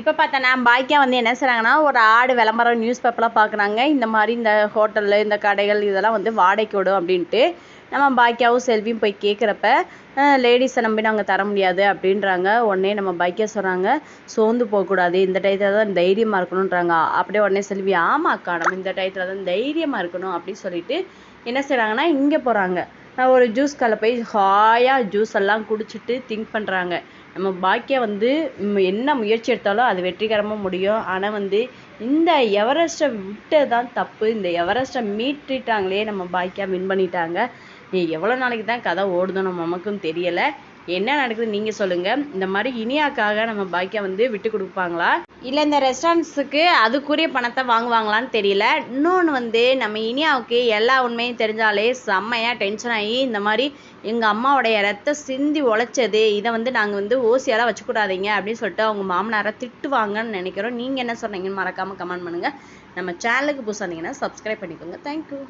இப்போ பார்த்தோன்னா பாய்க்கா வந்து என்ன செய்கிறாங்கன்னா ஒரு ஆடு விளம்பரம் நியூஸ் பேப்பர்லாம் பார்க்குறாங்க இந்த மாதிரி இந்த ஹோட்டலில் இந்த கடைகள் இதெல்லாம் வந்து வாடகைக்கு விடும் அப்படின்ட்டு நம்ம பாக்கியாவும் செல்வியும் போய் கேட்குறப்ப லேடிஸை நம்பி நாங்கள் தர முடியாது அப்படின்றாங்க. உடனே நம்ம பாய்க்கா சொல்கிறாங்க சோர்ந்து போகக்கூடாது. இந்த டயத்தில் தான் தைரியமாக இருக்கணுன்றாங்க அப்படியே உடனே செல்வி ஆமாக்கா நம்ம இந்த டயத்தில் தான் தைரியமாக இருக்கணும் அப்படின்னு சொல்லிட்டு என்ன செய்கிறாங்கன்னா இங்கே போகிறாங்க ஒரு ஜூஸ் கடை போய் ஹாயாக ஜூஸ் எல்லாம் குடிச்சிட்டு திங்க் பண்ணுறாங்க நம்ம பாக்கியா வந்து என்ன முயற்சி எடுத்தாலும் அது வெற்றிகரமாக முடியும். ஆனால் வந்து இந்த எவரெஸ்ட்டை விட்டது தான் தப்பு. இந்த எவரெஸ்ட்டை மீட்டுட்டாங்களே நம்ம பாக்கியா வின் பண்ணிட்டாங்க. நீ எவ்வளோ நாளைக்கு தான் கதை ஓடுதோ நம்ம நமக்கும் தெரியலை. என்ன நடக்குது நீங்கள் சொல்லுங்கள் இந்த மாதிரி இனியாக்காக நம்ம பாக்கியா வந்து விட்டு கொடுப்பாங்களா? இல்லை இந்த ரெஸ்டாரண்ட்ஸுக்கு அதுக்குரிய பணத்தை வாங்குவாங்களான்னு தெரியல. இன்னொன்று வந்து நம்ம இனியாவுக்கு எல்லா உண்மையும் தெரிஞ்சாலே செம்மையாக டென்ஷன் ஆகி இந்த மாதிரி எங்கள் அம்மாவுடைய ரத்த சிந்தி உழைச்சது இதை வந்து நாங்கள் வந்து ஓசியாலாம் வச்சுக்கூடாதீங்க அப்படின்னு சொல்லிட்டு அவங்க மாமனாரை திட்டுவாங்கன்னு நினைக்கிறோம். நீங்கள் என்ன சொன்னீங்கன்னு மறக்காமல் கமெண்ட் பண்ணுங்கள் நம்ம சேனலுக்கு புதுசாக இருந்தீங்கன்னா சப்ஸ்கிரைப் பண்ணிக்கோங்க. தேங்க்யூ